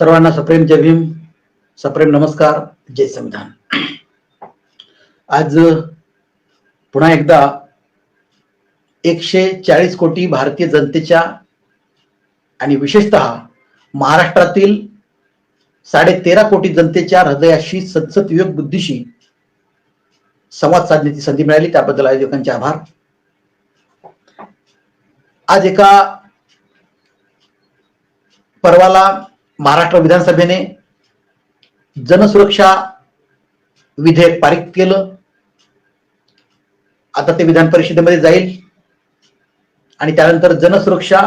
सर्वांना सप्रेम जय भीम सप्रेम नमस्कार जय संविधान. आज पुन्हा एकदा एकशे चाळीस कोटी भारतीय जनतेच्या आणि विशेषतः महाराष्ट्रातील साडे तेरा कोटी जनतेच्या हृदयाशी सतसत विवेक बुद्धीशी संवाद साधण्याची संधी मिळाली. त्याबद्दल आयोजकांचे आभार. आज एका परवाला महाराष्ट्र विधानसभेने जनसुरक्षा विधेयक पारित केलं. आता ते विधान परिषदेमध्ये जाईल. आणि त्यानंतर जनसुरक्षा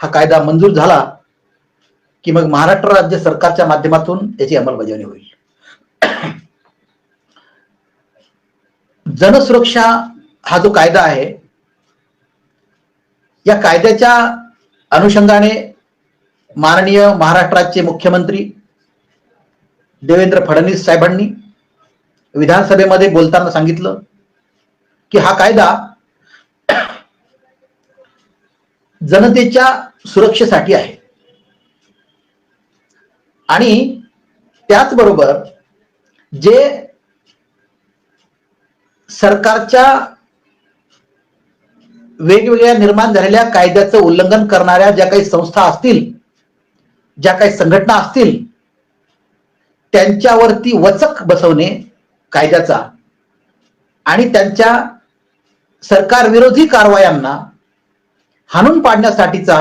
हा कायदा मंजूर झाला की मग महाराष्ट्र राज्य सरकारच्या माध्यमातून याची अंमलबजावणी होईल. जनसुरक्षा हा जो कायदा आहे या कायद्याच्या अनुषंगाने माननीय महाराष्ट्राचे मुख्यमंत्री देवेंद्र फडणवीस साहेबांनी विधानसभेमध्ये बोलताना सांगितलं की हा कायदा जनतेच्या सुरक्षेसाठी आहे. आणि त्याचबरोबर जे सरकारच्या वेगवेगळ्या निर्माण झालेल्या कायद्याचं उल्लंघन करणाऱ्या ज्या काही संस्था असतील ज्या काही संघटना असतील त्यांच्यावरती वचक बसवणे कायद्याचा आणि त्यांच्या सरकार विरोधी कारवायांना हाणून पाडण्यासाठीचा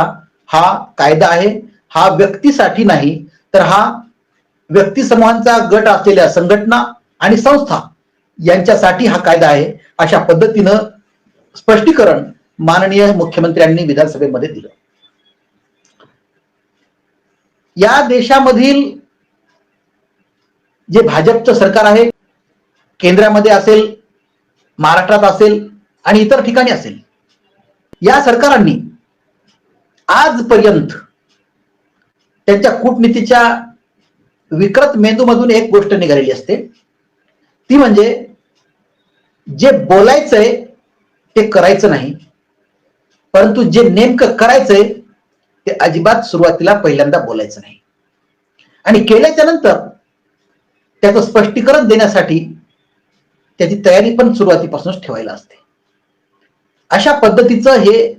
हा कायदा आहे. हा व्यक्तीसाठी नाही तर हा व्यक्ती समूहांचा गट असलेल्या संघटना आणि संस्था यांच्यासाठी हा कायदा आहे अशा पद्धतीनं स्पष्टीकरण माननीय मुख्यमंत्र्यांनी विधानसभेमध्ये दिलं. या देशामधील जे भाजपचं सरकार आहे केंद्रामध्ये असेल महाराष्ट्रात असेल आणि इतर ठिकाणी असेल या सरकारांनी आजपर्यंत त्यांच्या कूटनीतीच्या विकृत मेंदूमधून एक गोष्ट निघालेली असते. ती म्हणजे जे बोलायचंय ते करायचं नाही. परंतु जे नेमकं करायचंय ते अजिबात सुरुवातीला पहिल्यांदा बोलायचं नाही. आणि केल्याच्यानंतर त्याचं स्पष्टीकरण देण्यासाठी त्याची तयारी पण सुरुवातीपासूनच ठेवायला असते. अशा पद्धतीचं हे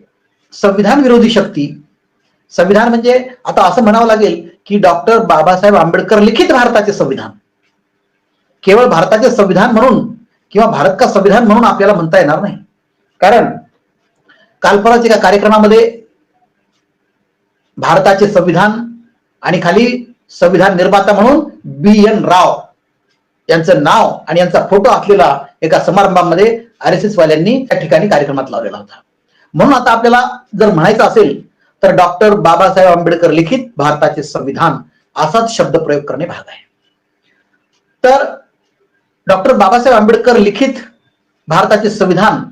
संविधान विरोधी शक्ती संविधान म्हणजे आता असं म्हणावं लागेल की डॉक्टर बाबासाहेब आंबेडकर लिखित भारताचे संविधान. केवळ भारताचे संविधान म्हणून किंवा भारत का संविधान म्हणून आपल्याला म्हणता येणार नाही. कारण कालपराच्या एका कार्यक्रमामध्ये भारताचे संविधान आणि खाली संविधान निर्माता म्हणून बी एन राव यांचं नाव आणि यांचा फोटो असलेला एका समारंभामध्ये आर एस एस वाल्यांनी त्या ठिकाणी कार्यक्रमात लावलेला होता. म्हणून आता आपल्याला जर म्हणायचं असेल तर डॉक्टर बाबासाहेब आंबेडकर लिखित भारताचे संविधान असाच शब्द प्रयोग करणे भाग आहे. तर डॉक्टर बाबासाहेब आंबेडकर लिखित भारताचे संविधान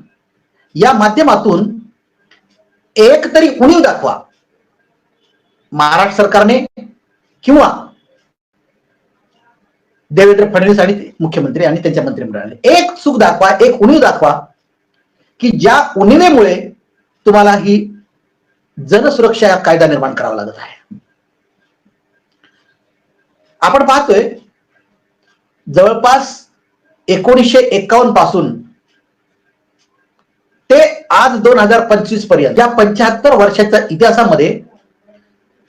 या माध्यमातून एक तरी उणीव दाखवा. महाराष्ट्र सरकारने किंवा देवेंद्र फडणवीस आणि मुख्यमंत्री आणि त्यांच्या मंत्रिमंडळाने. एक चूक दाखवा एक उणीव दाखवा की ज्या उणीवेमुळे तुम्हाला ही जनसुरक्षा कायदा निर्माण करावा लागत आहे. आपण पाहतोय जवळपास एकोणीसशे एकावन्नपासून ते आज दोन हजार पंचवीसपर्यंत या पंच्याहत्तर वर्षाच्या इतिहासामध्ये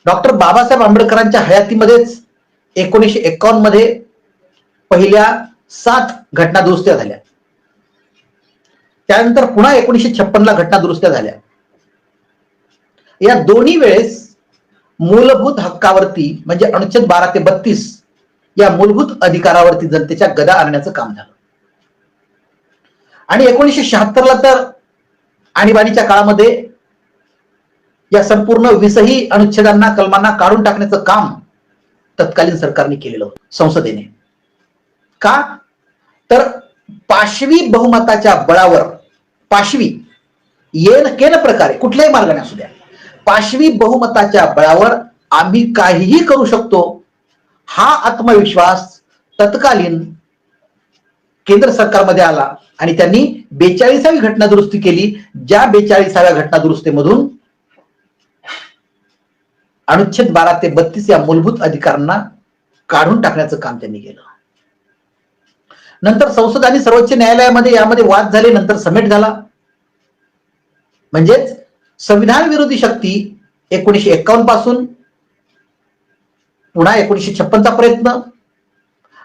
डॉक्टर बाबासाहेब आंबेडकरांच्या हयातीमध्येच एकोणीसशे एकावन्नमध्ये पहिल्या सात घटना दुरुस्त्या झाल्या. त्यानंतर पुन्हा एकोणीसशे छप्पनला घटना दुरुस्त्या झाल्या. या दोन्ही वेळेस मूलभूत हक्कावरती म्हणजे अनुच्छेद बारा ते बत्तीस या मूलभूत अधिकारावरती जनतेच्या गदा आणण्याचं काम झालं. आणि एकोणीसशे शहात्तरला तर आणीबाणीच्या काळामध्ये या संपूर्ण विसही अनुच्छेदांना कलमांना काढून टाकण्याचं काम तत्कालीन सरकारने केलेलं होतं संसदेने. का? तर पाशवी बहुमताच्या बळावर पाशवी येन केन प्रकारे कुठल्याही मार्गाने असू द्या पाशवी बहुमताच्या बळावर आम्ही काहीही करू शकतो हा आत्मविश्वास तत्कालीन केंद्र सरकारमध्ये आला आणि त्यांनी बेचाळीसावी घटना दुरुस्ती केली ज्या बेचाळीसाव्या घटना दुरुस्तीमधून अनुच्छेद बारा ते बत्तीस या मूलभूत अधिकारांना काढून टाकण्याचं काम त्यांनी केलं. नंतर संसद आणि सर्वोच्च न्यायालयामध्ये यामध्ये वाद झाले नंतर समेट झाला. म्हणजेच संविधान विरोधी शक्ती एकोणीशे एक्कावन्नपासून पुन्हा एकोणीशे छप्पनचा प्रयत्न.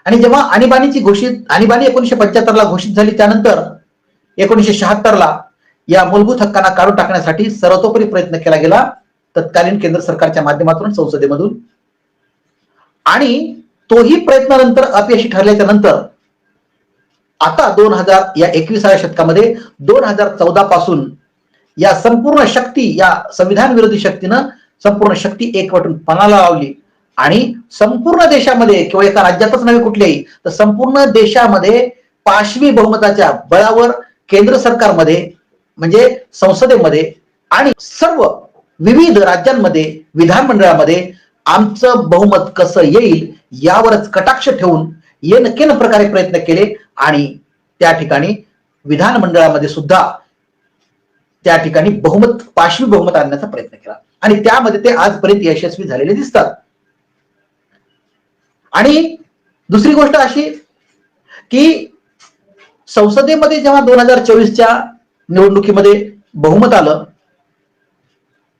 आणि जेव्हा आणीबाणीची घोषित आणीबाणी एकोणीशे पंच्याहत्तरला घोषित झाली त्यानंतर एकोणीशे शहात्तरला या मूलभूत हक्कांना काढून टाकण्यासाठी सर्वतोपरी प्रयत्न केला गेला. तत्कालीन केंद्र सरकारच्या माध्यमातून संसदेमधून. आणि तोही प्रयत्नानंतर अपयशी ठरल्याच्या नंतर आता दोन हजार या एकविसाव्या शतकामध्ये दोन हजार चौदा पासून या संपूर्ण शक्ती या संविधान विरोधी शक्तीनं संपूर्ण शक्ती एकवटून पणाला लावली. आणि संपूर्ण देशामध्ये किंवा एका राज्यातच नव्हे कुठल्याही तर संपूर्ण देशामध्ये पाशवी बहुमताच्या बळावर केंद्र सरकारमध्ये म्हणजे संसदेमध्ये आणि सर्व विविध राज्यांमध्ये विधानमंडळामध्ये आमचं बहुमत कसं येईल यावरच कटाक्ष ठेवून येनकेन प्रकारे प्रयत्न केले आणि त्या ठिकाणी विधानमंडळामध्ये सुद्धा त्या ठिकाणी बहुमत पाशवी बहुमत आणण्याचा प्रयत्न केला. आणि त्यामध्ये ते आजपर्यंत यशस्वी झालेले दिसतात. आणि दुसरी गोष्ट अशी की संसदेमध्ये जेव्हा दोन हजार चोवीसच्या निवडणुकीमध्ये बहुमत आलं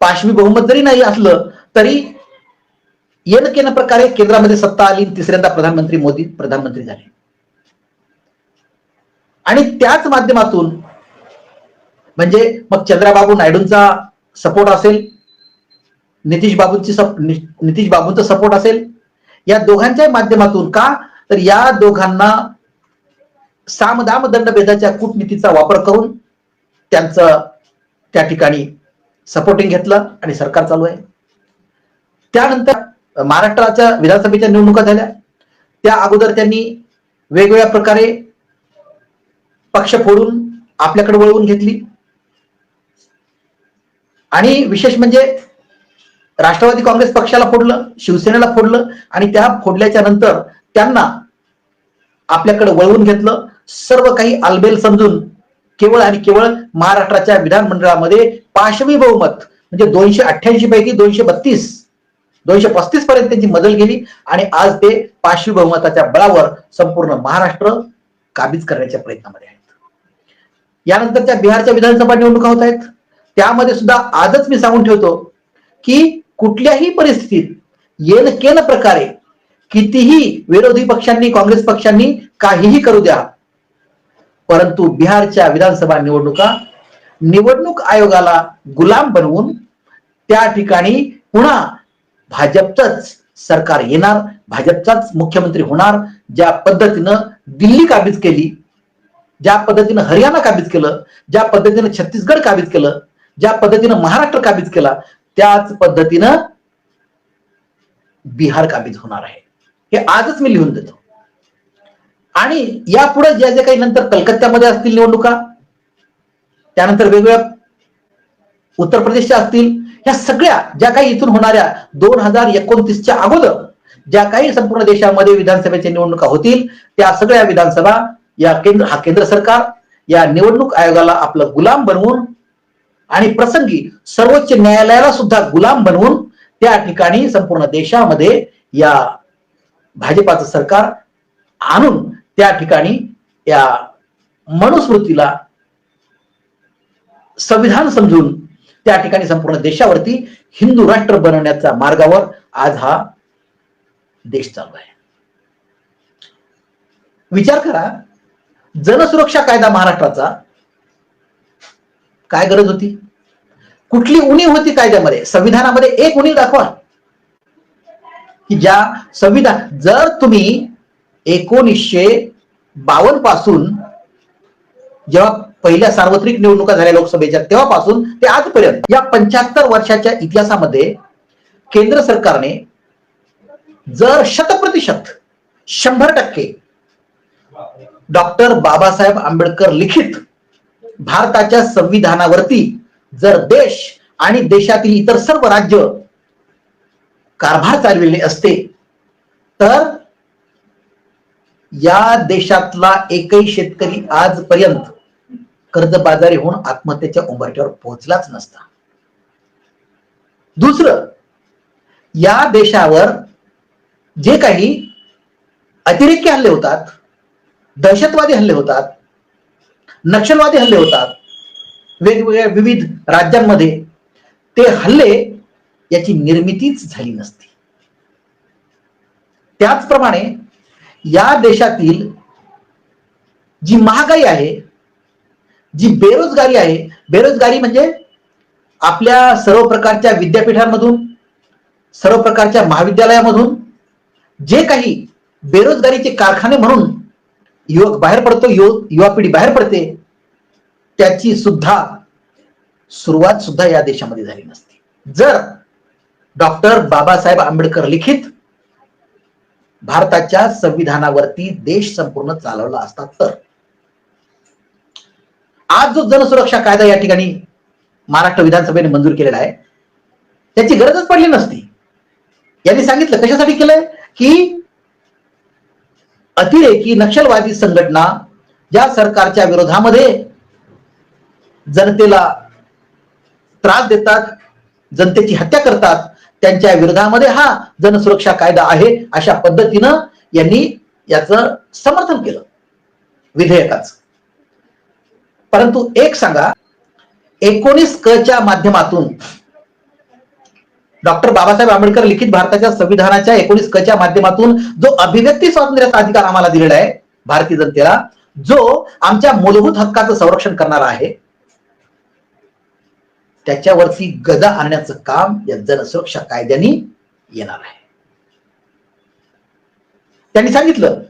पाशवी बहुमत जरी नाही असलं तरी येन प्रकारे केंद्रामध्ये सत्ता आली तिसऱ्यांदा प्रधानमंत्री मोदी प्रधानमंत्री झाले. आणि त्याच माध्यमातून म्हणजे मग चंद्राबाबू नायडूंचा सपोर्ट असेल नितीश बाबूंची नितीश बाबूंचा सपोर्ट असेल या दोघांच्या माध्यमातून का? तर या दोघांना सामदाम दंडभेदाच्या कूटनीतीचा वापर करून त्यांचं त्या ठिकाणी सपोर्टिंग घेतलं आणि सरकार चालू आहे. त्यानंतर महाराष्ट्राच्या विधानसभेच्या निवडणुका झाल्या. त्या अगोदर त्यांनी वेगवेगळ्या प्रकारे पक्ष फोडून आपल्याकडे वळवून घेतली. आणि विशेष म्हणजे राष्ट्रवादी काँग्रेस पक्षाला फोडलं शिवसेनेला फोडलं आणि त्या फोडल्याच्या नंतर त्यांना आपल्याकडे वळवून घेतलं. सर्व काही आलबेल समजून केवळ आणि केवळ महाराष्ट्राच्या विधानमंडळामध्ये पाशवी बहुमत म्हणजे दोनशे अठ्ठ्याऐंशी पैकी दोनशे बत्तीस दोनशे पस्तीस पर्यंत त्यांची मदल गेली आणि आज ते पाशवी बहुमताच्या बळावर संपूर्ण महाराष्ट्र काबीज करण्याच्या प्रयत्नामध्ये आहेत. यानंतरच्या बिहारच्या विधानसभा निवडणुका होत आहेत. त्यामध्ये सुद्धा आजच मी सांगून ठेवतो की कुठल्याही परिस्थितीत येन केन प्रकारे कितीही विरोधी पक्षांनी काँग्रेस पक्षांनी काहीही करू द्या परंतु बिहारच्या विधानसभा निवडणुका निवडणूक आयोगाला गुलाम बनवून त्या ठिकाणी पुन्हा भाजपचंच सरकार येणार भाजपचाच मुख्यमंत्री होणार ज्या पद्धतीनं दिल्ली काबीज केली ज्या पद्धतीनं हरियाणा काबीज केलं ज्या पद्धतीनं छत्तीसगड काबीज केलं ज्या पद्धतीनं महाराष्ट्र काबीज केला त्याच पद्धतीनं बिहार काबीज होणार आहे. हे आजच मी लिहून देतो. आणि यापुढे ज्या ज्या काही नंतर कलकत्त्यामध्ये असतील निवडणुका त्यानंतर वेगवेगळ्या उत्तर प्रदेशच्या असतील या सगळ्या ज्या काही इथून होणाऱ्या दोन हजार एकोणतीसच्या अगोदर ज्या काही संपूर्ण देशामध्ये विधानसभेच्या निवडणुका होतील त्या सगळ्या विधानसभा या केंद्र हा केंद्र सरकार या निवडणूक आयोगाला आपलं गुलाम बनवून आणि प्रसंगी सर्वोच्च न्यायालयाला सुद्धा गुलाम बनवून त्या ठिकाणी संपूर्ण देशामध्ये या भाजपाचं सरकार आणून त्या ठिकाणी या मनुस्मृतीला संविधान समजून त्या ठिकाणी संपूर्ण देशावरती हिंदू राष्ट्र बनवण्याच्या मार्गावर आज हा देश चालू आहे. विचार करा जनसुरक्षा कायदा महाराष्ट्राचा काय गरज होती? कुठली उणीव होती कायद्यामध्ये? संविधानामध्ये एक उणीव दाखवा. की ज्या संविधान जर तुम्ही एकोणीसशे बावन्नपासून जेव्हा पहिल्या सार्वत्रिक निवडणुका झाल्या लोकसभेच्या तेव्हापासून ते आजपर्यंत या पंच्याहत्तर वर्षाच्या इतिहासामध्ये केंद्र सरकारने जर शतप्रतिशत शंभर टक्के डॉक्टर बाबासाहेब आंबेडकर लिखित भारताच्या संविधानावरती जर देश आणि देशातील इतर सर्व राज्य कारभार चालविले असते तर या देशातला एकही शेतकरी आजपर्यंत कर्जबाजारी होऊन आत्महत्येच्या उंबरठ्यावर पोहोचलाच नसता. दुसरं या देशावर जे काही अतिरेकी हल्ले होतात दहशतवादी हल्ले होतात नक्षलवादी हल्ले होतात वेगवेगळ्या विविध राज्यांमध्ये ते हल्ले याची निर्मितीच झाली नसती. त्याचप्रमाणे या देशातील जी महागाई आहे जी बेरोजगारी आहे बेरोजगारी म्हणजे आपल्या सर्व प्रकारच्या विद्यापीठांमधून सर्व प्रकारच्या महाविद्यालयामधून जे काही बेरोजगारीचे कारखाने म्हणून युवक बाहेर पडतो युवक युवा पिढी बाहेर पडते त्याची सुद्धा सुरुवात सुद्धा या देशामध्ये झाली नसती. जर डॉक्टर बाबासाहेब आंबेडकर लिखित भारताच्या संविधानावरती देश संपूर्ण चालवला असता तर. आज जो जनसुरक्षा कायदा या ठिकाणी महाराष्ट्र विधानसभेने मंजूर केलेला आहे त्याची गरजच पडली नसती. यांनी सांगितलं कशासाठी केलंय? की अतिरेकी नक्षलवादी संघटना ज्या सरकारच्या विरोधामध्ये जनतेला त्रास देतात जनतेची हत्या करतात त्यांच्या विरोधामध्ये हा जनसुरक्षा कायदा आहे अशा पद्धतीनं यांनी याचं समर्थन केलं. विधेयकाच. परंतु एक सांगा एकोणीस क च्या माध्यमातून डॉक्टर बाबासाहेब आंबेडकर लिखित भारताच्या संविधानाच्या एकोणीस क च्या माध्यमातून जो अभिव्यक्ती स्वातंत्र्याचा अधिकार आम्हाला दिलेला आहे भारतीय जनतेला जो आमच्या मूलभूत हक्काचं संरक्षण करणारा आहे त्याच्यावरती गदा आणण्याचं काम या जनसुरक्षा कायद्याने येणार आहे. त्यांनी सांगितलं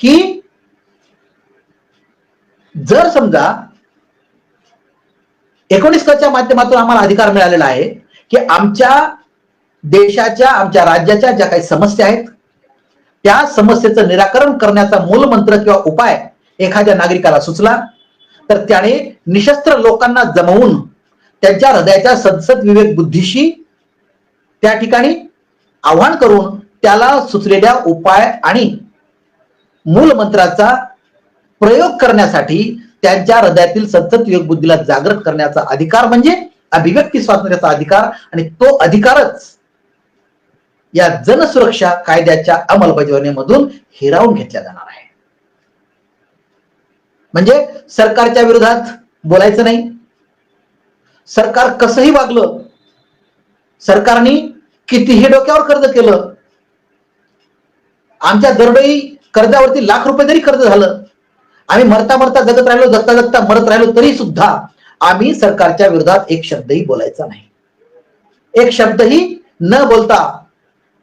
की जर समजा एकोणीस कच्या माध्यमातून आम्हाला अधिकार मिळालेला आहे की आमच्या देशाच्या आमच्या राज्याच्या ज्या काही समस्या आहेत त्या समस्येचं निराकरण करण्याचा मूलमंत्र किंवा उपाय एखाद्या नागरिकाला सुचला तर त्याने निशस्त्र लोकांना जमवून त्यांच्या हृदयाच्या सदसद विवेक बुद्धीशी त्या ठिकाणी आव्हान करून त्याला सुचलेल्या उपाय आणि मूलमंत्राचा प्रयोग करण्यासाठी त्यांच्या हृदयातील सतत विवेक बुद्धीला जागृत करण्याचा अधिकार म्हणजे अभिव्यक्ती स्वातंत्र्याचा अधिकार आणि तो अधिकारच या जनसुरक्षा कायद्याच्या अंमलबजावणीमधून हिरावून घेतला जाणार आहे. म्हणजे सरकारच्या विरोधात बोलायचं नाही. सरकार कसंही वागलं सरकारने कितीही डोक्यावर कर्ज केलं आमच्या दरडोई कर्जावरती लाख रुपये जरी कर्ज झालं आम्ही मरता मरता जगत राहिलो जगता जगता मरत राहिलो तरी सुद्धा आम्ही सरकारच्या विरोधात एक शब्दही बोलायचा नाही. एक शब्दही न बोलता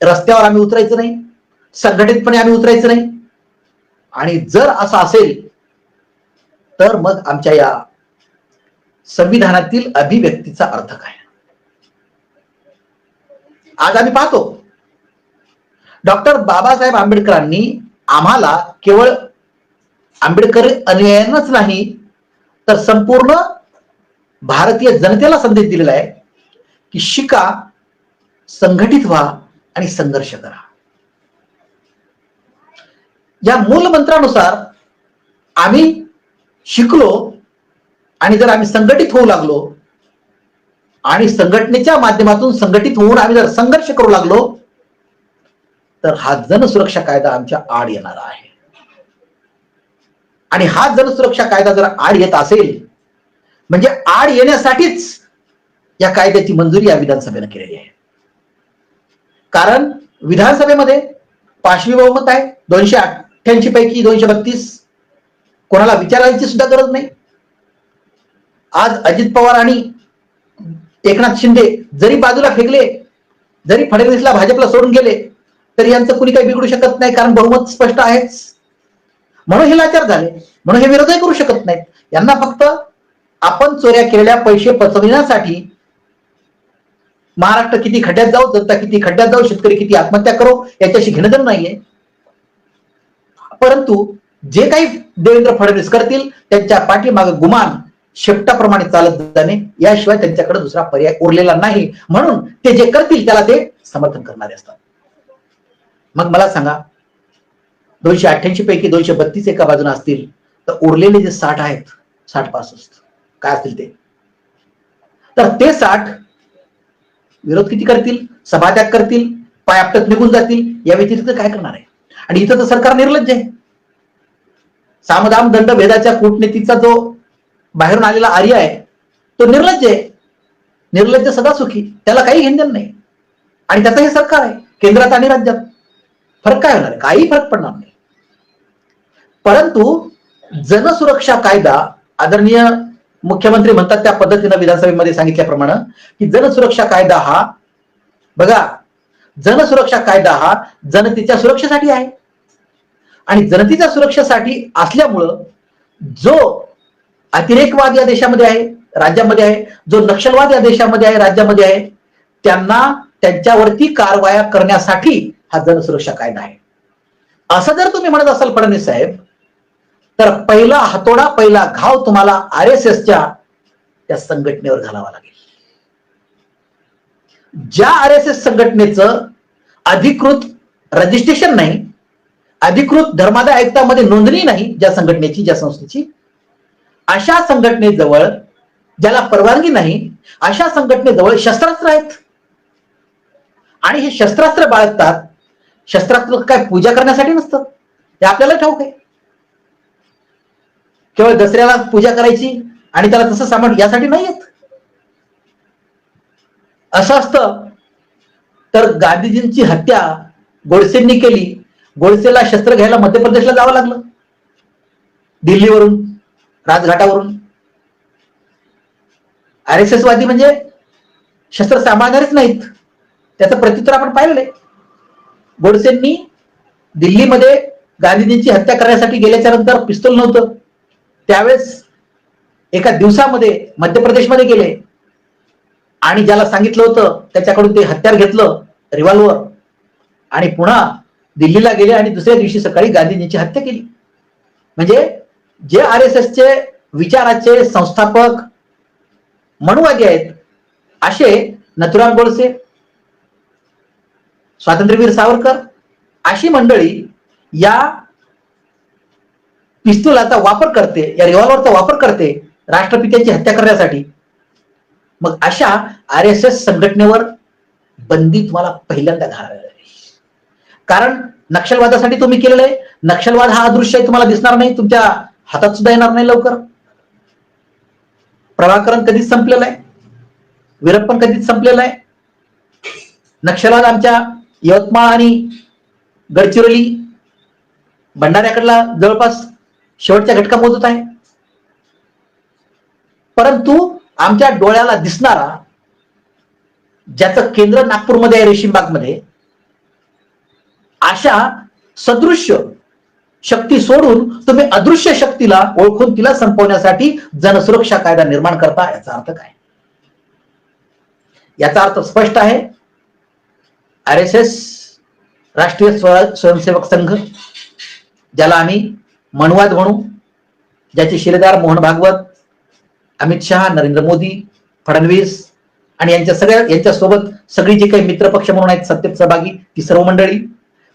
रस्त्यावर आम्ही उतरायचं नाही संघटितपणे आम्ही उतरायचं नाही. आणि जर असं असेल तर मग आमच्या या संविधानातील अभिव्यक्तीचा अर्थ काय? आज आम्ही पाहतो. डॉक्टर बाबासाहेब आंबेडकरांनी आम्हाला केवळ आंबेडकर अनुयायांनाच नाही तर संपूर्ण भारतीय जनतेला संदेश दिलेला आहे की शिका संघटित व्हा आणि संघर्ष करा. या मूल मंत्रानुसार आम्ही शिकलो आणि जर आम्ही संघटित होऊ लागलो आणि संघटनेच्या माध्यमातून संघटित होऊन आम्ही जर संघर्ष करू लागलो तर हा जनसुरक्षा कायदा आमच्या आड येणार आहे. आणि हा जनसुरक्षा कायदा जर आड येत असेल म्हणजे आड येण्यासाठीच या कायद्याची मंजुरी या विधानसभेनं केलेली आहे. कारण विधानसभेमध्ये पाचवी बहुमत आहे दोनशे अठ्ठ्याऐंशी पैकी दोनशे बत्तीस कोणाला विचारायची सुद्धा गरज नाही. आज अजित पवार आणि एकनाथ शिंदे जरी बाजूला फेकले जरी फडणवीसला भाजपला सोडून गेले तरी यांचं कुणी काही बिघडू शकत नाही कारण बहुमत स्पष्ट आहेच. म्हणून हे लाचार झाले. म्हणून हे विरोधही करू शकत नाहीत. यांना फक्त आपण चोऱ्या केलेल्या पैसे पचविण्यासाठी महाराष्ट्र किती खड्ड्यात जाऊ जनता किती खड्ड्यात जाऊ शेतकरी किती आत्महत्या करो याच्याशी घेणं नाहीये. परंतु जे काही देवेंद्र फडणवीस करतील त्यांच्या पाठीमागे गुमान शेपटाप्रमाणे चालत जाणे याशिवाय त्यांच्याकडे दुसरा पर्याय उरलेला नाही. म्हणून ते जे करतील त्याला ते समर्थन करणारे असतात. मग मला सांगा दोनशे अठ्ठ्याऐंशी पैकी दोनशे बत्तीस एका बाजूने असतील तर उरलेले जे साठ आहेत साठ पासष्ट काय असतील ते? तर ते साठ विरोध किती करतील? सभात्याग करतील? पाय आपटत निघून जातील? या व्यतिरिक्त काय करणार आहे? आणि इथं तर सरकार निर्लज्ज आहे. सामदाम दंड भेदाच्या कूटनीतीचा जो बाहेरून आलेला आर्य आहे तो निर्लज्ज आहे. निर्लज्ज सदा सुखी त्याला काही घेणं नाही. आणि त्याचं हे सरकार आहे केंद्रात आणि राज्यात. फरक काय होणार? काही फरक पडणार नाही. परंतु जनसुरक्षा कायदा आदरणीय मुख्यमंत्री म्हणतात त्या पद्धतीनं विधानसभेमध्ये सांगितल्याप्रमाणे की जनसुरक्षा कायदा हा बघा जनसुरक्षा कायदा हा जनतेच्या सुरक्षेसाठी आहे. आणि जनतेच्या सुरक्षेसाठी असल्यामुळं जो अतिरेकवाद या देशामध्ये आहे राज्यामध्ये आहे जो नक्षलवाद या देशामध्ये आहे राज्यामध्ये आहे त्यांना त्यांच्यावरती कारवाया करण्यासाठी हा जनसुरक्षा कायदा आहे. असं जर तुम्ही म्हणत असाल फडणवीस साहेब तर पहिला हातोडा पहिला घाव तुम्हाला आर एस एसच्या त्या संघटनेवर घालावा लागेल. ज्या आर एस एस संघटनेचं अधिकृत रजिस्ट्रेशन नाही अधिकृत धर्मादाय आयुक्तामध्ये नोंदणी नाही ज्या संघटनेची ज्या संस्थेची. अशा संघटनेजवळ ज्याला परवानगी नाही अशा संघटनेजवळ शस्त्रास्त्र आहेत. आणि हे शस्त्रास्त्र बाळगतात शस्त्रास्त्र काय पूजा करण्यासाठी नसतं. हे आपल्याला ठाऊक आहे. केवळ दसऱ्याला पूजा करायची आणि त्याला तसं सामान यासाठी नाही येत असं असतं तर गांधीजींची हत्या गोडसेंनी केली. गोडसेला शस्त्र घ्यायला मध्य प्रदेशला जावं लागलं. दिल्लीवरून राजघाटावरून. आर एस एस वादी म्हणजे शस्त्र सांभाळणारेच नाहीत. त्याचं प्रत्युत्तर आपण पाहिलंय गोडसेंनी दिल्लीमध्ये गांधीजींची हत्या करण्यासाठी गेल्याच्यानंतर पिस्तूल नव्हतं. त्यावेळेस एका दिवसामध्ये मध्य प्रदेशमध्ये गेले. आणि ज्याला सांगितलं होतं त्याच्याकडून ते हत्यार घेतलं रिव्हॉल्वर. आणि पुन्हा दिल्लीला गेले आणि दुसऱ्या दिवशी सकाळी गांधीजींची हत्या केली. म्हणजे जे आर एस एसचे विचाराचे संस्थापक मनुवादी आहेत असे नथुराम गोडसे स्वातंत्र्यवीर सावरकर अशी मंडळी या पिस्तुलाचा वापर करते या रिव्हॉल्वरचा वापर करते राष्ट्रपित्याची हत्या करण्यासाठी. मग अशा आर एस एस संघटनेवर बंदी तुम्हाला पहिल्यांदा घालावी कारण नक्षलवादासाठी तुम्ही केलेलं आहे. नक्षलवाद हा अदृश्य आहे तुम्हाला दिसणार नाही तुमच्या हातात सुद्धा येणार नाही लवकर. प्रभाकरण कधीच संपलेलं आहे. विरप्पन कधीच संपलेलं आहे. नक्षलवाद आमच्या यवतमाळ आणि गडचिरोली भंडाऱ्याकडला जवळपास शेवटच्या घटका मोजत आहे. परंतु आमच्या डोळ्याला दिसणारा ज्याचं केंद्र नागपूरमध्ये आहे रेशीमबागमध्ये अशा सदृश्य शक्ती सोडून तुम्ही अदृश्य शक्तीला ओळखून तिला संपवण्यासाठी जनसुरक्षा कायदा निर्माण करता याचा अर्थ काय? याचा अर्थ स्पष्ट आहे. आर एस एस राष्ट्रीय स्वयंसेवक संघ ज्याला आम्ही मनवाद म्हणू ज्याचे शिलेदार मोहन भागवत अमित शहा नरेंद्र मोदी फडणवीस आणि यांच्या सगळ्या यांच्यासोबत सगळी जी काही मित्रपक्ष म्हणून आहेत सत्तेत सहभागी ती सर्व मंडळी.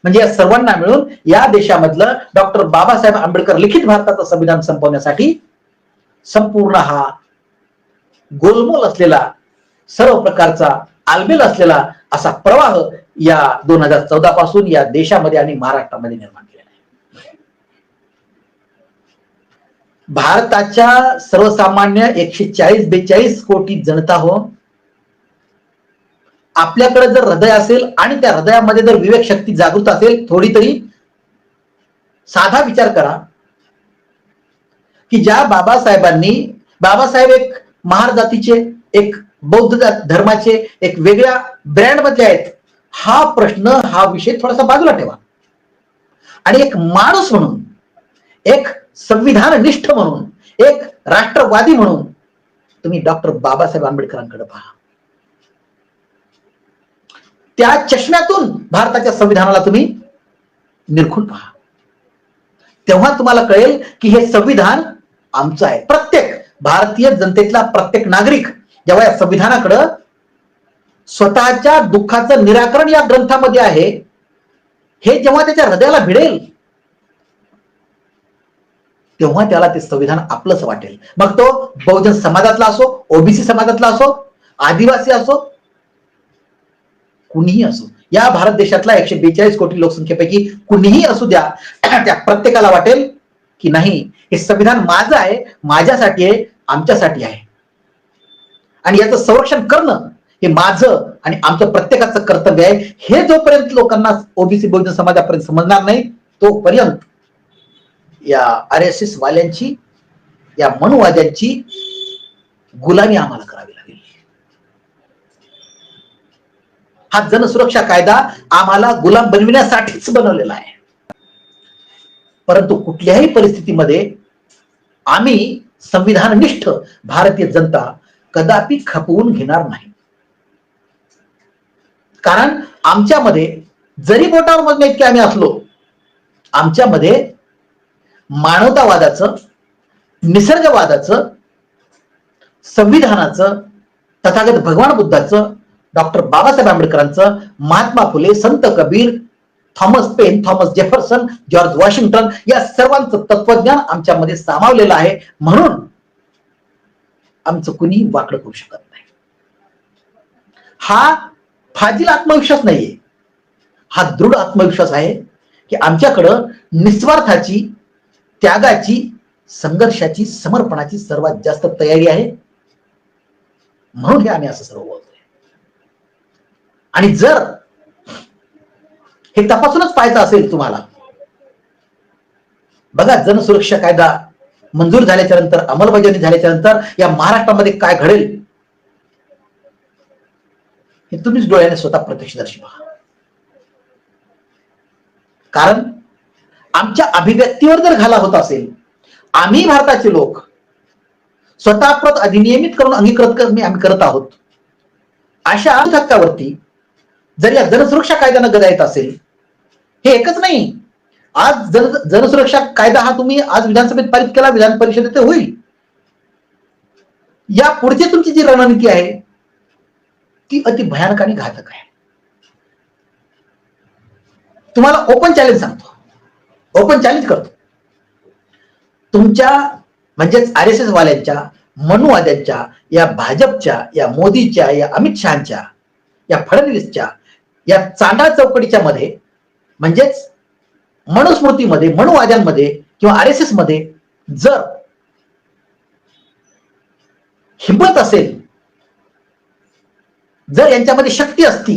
म्हणजे या सर्वांना मिळून या देशामधलं डॉक्टर बाबासाहेब आंबेडकर लिखित भारताचं संविधान संपवण्यासाठी संपूर्ण हा गोलमोल असलेला सर्व प्रकारचा आलबेल असलेला असा प्रवाह या दोन हजार चौदा पासून या देशामध्ये आणि महाराष्ट्रामध्ये निर्माण केलेला आहे. भारताच्या सर्वसामान्य एकशे चाळीस बेचाळीस कोटी जनता हो आपल्याकडे जर हृदय असेल आणि त्या हृदयामध्ये जर विवेक शक्ती जागृत असेल थोडी तरी साधा विचार करा की ज्या बाबासाहेबांनी बाबासाहेब एक महार जातीचे एक बौद्ध धर्माचे एक वेगळ्या ब्रँडमध्ये आहेत. हा प्रश्न हा विषय थोडासा बाजूला ठेवा. आणि एक माणूस म्हणून एक संविधान निष्ठ म्हणून एक राष्ट्रवादी म्हणून तुम्ही डॉक्टर बाबासाहेब आंबेडकरांकडे पहा. त्या चष्म्यातून भारताच्या संविधानाला तुम्ही निरखून पहा. तेव्हा तुम्हाला कळेल की हे संविधान आमचं आहे. प्रत्येक भारतीय जनतेतला प्रत्येक नागरिक जेव्हा या संविधानाकडं स्वतःच्या दुःखाचं निराकरण या ग्रंथामध्ये आहे हे जेव्हा त्याच्या हृदयाला भिडेल तेव्हा त्याला ते संविधान आपलंच वाटेल. मग तो बहुजन समाजातला असो ओबीसी समाजातला असो आदिवासी असो कुणीही असो. या भारत देशातला एकशे बेचाळीस कोटी लोकसंख्येपैकी कुणीही असू द्या त्या प्रत्येकाला वाटेल की नाही हे संविधान माझं आहे माझ्यासाठी आहे आमच्यासाठी आहे. आणि याचं संरक्षण करणं हे माझं आणि आमचं प्रत्येकाचं कर्तव्य आहे. हे जोपर्यंत लोकांना ओबीसी बहुजन समाजापर्यंत समजणार नाही तोपर्यंत या आर एस एस वाल्यांची या मनुवाद्यांची गुलामी आम्हाला करावी लागेल हा जनसुरक्षा कायदा आम्हाला गुलाम बनविण्यासाठीच बनवलेला आहे. परंतु कुठल्याही परिस्थितीमध्ये आम्ही संविधाननिष्ठ भारतीय जनता कदापि खपवून घेणार नाही. कारण आमच्यामध्ये जरी बोटावर मोजण्या इतके आम्ही असलो आमच्यामध्ये मानवतावादाचं निसर्गवादाचं संविधानाचं तथागत भगवान बुद्धाचं doctor Babasaheb आंबेडकरांचं Mahatma Phule Sant Kabir Thomas Paine Thomas Jefferson George Washington या सर्वांचं तत्वज्ञान आमच्यामध्ये सामावलेलं आहे. म्हणून आमचं कुणी वाकडं करू शकत नाही. हा फाजील आत्मविश्वास नाहीये. हा दृढ आत्मविश्वास आहे की आमच्याकडं निस्वार्थाची त्यागाची संघर्षाची समर्पणाची सर्वात जास्त तयारी आहे. म्हणून हे आम्ही असं सर्व बोलतोय. आणि जर हे तपासूनच पाहायचं असेल तुम्हाला बघा जनसुरक्षा कायदा मंजूर झाल्याच्यानंतर अंमलबजावणी झाल्याच्यानंतर या महाराष्ट्रामध्ये काय घडेल हे तुम्हीच डोळ्याने स्वतः प्रत्यक्षदर्शी पहा. कारण आमच्या अभिव्यक्तीवर जर घाला होत असेल आम्ही भारताचे लोक स्वतः प्रत अधिनियमित करून अंगीकृत आम्ही करत आहोत. अशा हक्कावरती जर या जनसुरक्षा कायद्यानं गदायत असेल हे एकच नाही. आज जन जनसुरक्षा कायदा हा तुम्ही आज विधानसभेत पारित केला विधान परिषदेत होईल. या पुढची तुमची जी रणनीती आहे ती अति भयानक आणि घातक आहे. तुम्हाला ओपन चॅलेंज सांगतो. ओपन चॅलेंज करतो. तुमच्या म्हणजेच आर एस एस वाल्यांच्या मनुवाद्यांच्या या भाजपच्या या मोदीच्या या अमित शहाच्या या फडणवीसच्या या चांडा चौकटीच्या मध्ये म्हणजेच मनुस्मृतीमध्ये मनुवाद्यांमध्ये किंवा आर एस एसमध्ये जर हिंमत असेल जर यांच्यामध्ये शक्ती असती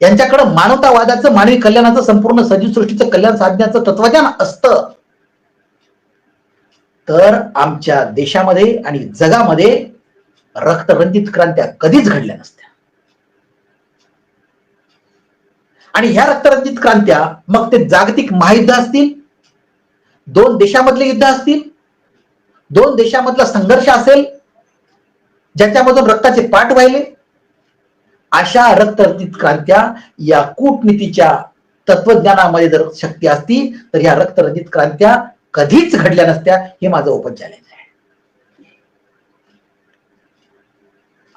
यांच्याकडे मानवतावादाचं मानवी कल्याणाचं संपूर्ण सजीव सृष्टीचं कल्याण साधण्याचं तत्वज्ञान असतं तर आमच्या देशामध्ये आणि जगामध्ये रक्तरंजित क्रांत्या कधीच घडल्या नसत्या. आणि ह्या रक्तरंजित क्रांत्या मग ते जागतिक महायुद्ध असतील? दोन देशामधले युद्ध असतील? दोन देशामधला संघर्ष असेल? ज्याच्यामधून रक्ताचे पाठ वाहिले? अशा रक्तरंजित क्रांत्या या कूटनीतीच्या तत्वज्ञानामध्ये जर शक्ती असती तर ह्या रक्तरंजित क्रांत्या कधीच घडल्या नसत्या हे माझं ओपन चॅलेंज आहे.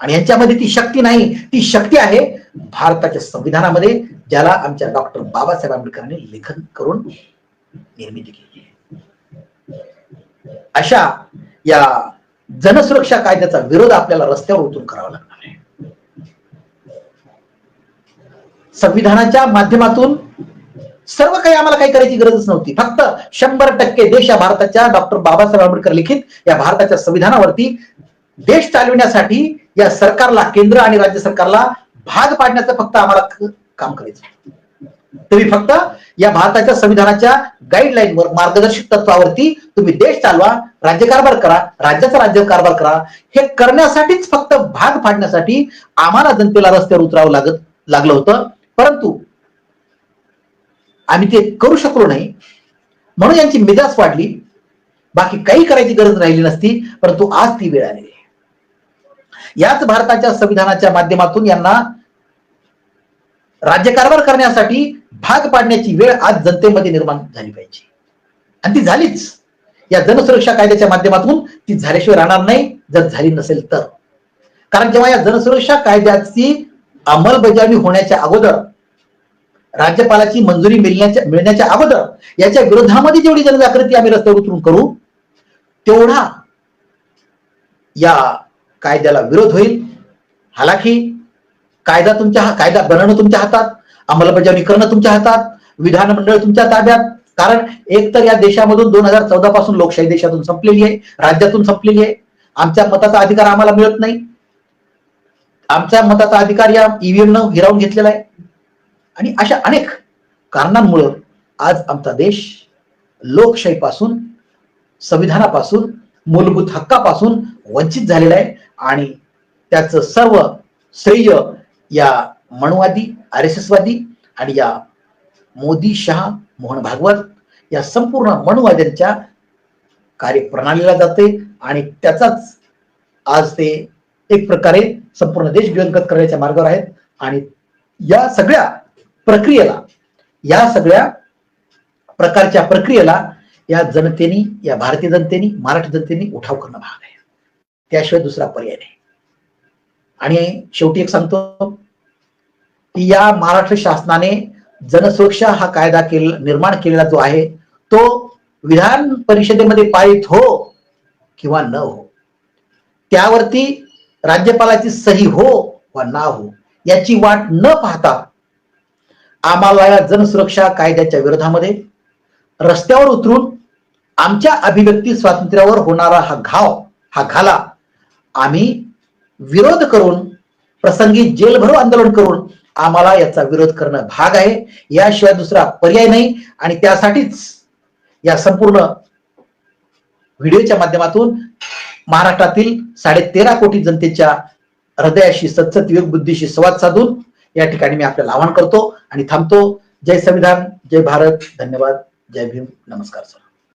आणि यांच्यामध्ये ती शक्ती नाही. ती शक्ती आहे भारताच्या संविधानामध्ये ज्याला आमच्या डॉक्टर बाबासाहेब आंबेडकरांनी लेखन करून निर्मिती केली. अशा या जनसुरक्षा कायद्याचा विरोध आपल्याला रस्त्यावर उतरून करावा लागणार आहे. संविधानाच्या माध्यमातून सर्व काही आम्हाला काही करायची गरजच नव्हती. फक्त शंभर टक्के देश या भारताच्या डॉक्टर बाबासाहेब आंबेडकर लिखित या भारताच्या संविधानावरती देश चालविण्यासाठी या सरकारला केंद्र आणि राज्य सरकारला भाग पाडण्याचं फक्त आम्हाला काम करायचं. तुम्ही फक्त या भारताच्या संविधानाच्या गाईडलाईनवर मार्गदर्शक तत्वावरती तुम्ही देश चालवा राज्यकारभार करा राज्याचा राज्य कारभार करा. हे करण्यासाठीच फक्त भाग पाडण्यासाठी आम्हाला जनतेला रस्त्यावर उतरावं लागत लागलं होतं. परंतु आम्ही ते करू शकलो नाही. म्हणून यांची मिजाज वाढली. बाकी काही करायची गरज राहिली नसती परंतु आज ती वेळ आलेली याच भारताच्या संविधानाच्या माध्यमातून यांना राज्यकारभार करण्यासाठी भाग पाडण्याची वेळ आज जनतेमध्ये निर्माण झाली पाहिजे. आणि ती झालीच. या जनसुरक्षा कायद्याच्या माध्यमातून ती झाल्याशिवाय राहणार नाही जर झाली नसेल तर. कारण जेव्हा या जनसुरक्षा कायद्याची अंमलबजावणी होण्याच्या अगोदर राज्यपालाची मंजुरी मिळण्याच्या मिळण्याच्या अगोदर याच्या विरोधामध्ये जेवढी जनजागृती आम्ही रस्त्यावर उतरून करू तेवढा या कायद्याला विरोध होईल. हालाकी कायदा तुमच्या हा- कायदा बनवणं तुमच्या हातात अंमलबजावणी करणं तुमच्या हातात विधानमंडळ तुमच्या ताब्यात. कारण एक तर या देशामधून दोन हजार चौदा पासून लोकशाही देशातून संपलेली आहे राज्यातून संपलेली आहे. आमच्या मताचा अधिकार आम्हाला मिळत नाही. आमच्या मताचा अधिकार या ईव्हीएम न हिरावून घेतलेला आहे. आणि अशा अनेक कारणांमुळं आज आमचा देश लोकशाहीपासून संविधानापासून मूलभूत हक्कापासून वंचित झालेला आहे. आणि त्याचं सर्व श्रेय या मनवादी आर एस एसवादी आणि या मोदी शहा मोहन भागवत या संपूर्ण मनवाद्यांच्या कार्यप्रणालीला जाते आणि त्याचाच आज ते एक प्रकारे संपूर्ण देश गिळंकत करण्याच्या मार्गावर आहेत. आणि या सगळ्या प्रक्रियेला या सगळ्या प्रकारच्या प्रक्रियेला या जनतेनी या भारतीय जनतेनी मराठी जनतेने उठाव करणं भाग आहे. त्याशिवाय दुसरा पर्याय नाही. आणि शेवटी एक सांगतो की या महाराष्ट्र शासनाने जनसुरक्षा हा कायदा केला निर्माण केलेला जो आहे तो विधान परिषदेमध्ये पारित हो किंवा न हो त्यावरती राज्यपालाची सही हो वा ना हो याची वाट न पाहता आम्हाला या जनसुरक्षा कायद्याच्या विरोधामध्ये रस्त्यावर उतरून आमच्या अभिव्यक्ती स्वातंत्र्यावर होणारा हा घाव हा घाला आम्ही विरोध करून प्रसंगी जेलभरो आंदोलन करून आम्हाला याचा विरोध करणं भाग आहे. याशिवाय दुसरा पर्याय नाही आणि त्यासाठीच या संपूर्ण व्हिडिओच्या माध्यमातून महाराष्ट्रातील साडेतेरा कोटी जनतेच्या हृदयाशी सत्सत योग बुद्धीशी संवाद साधून या ठिकाणी मी आपल्याला आवाहन करतो आणि थांबतो. जय संविधान जय भारत. धन्यवाद. जय भीम. नमस्कार सर.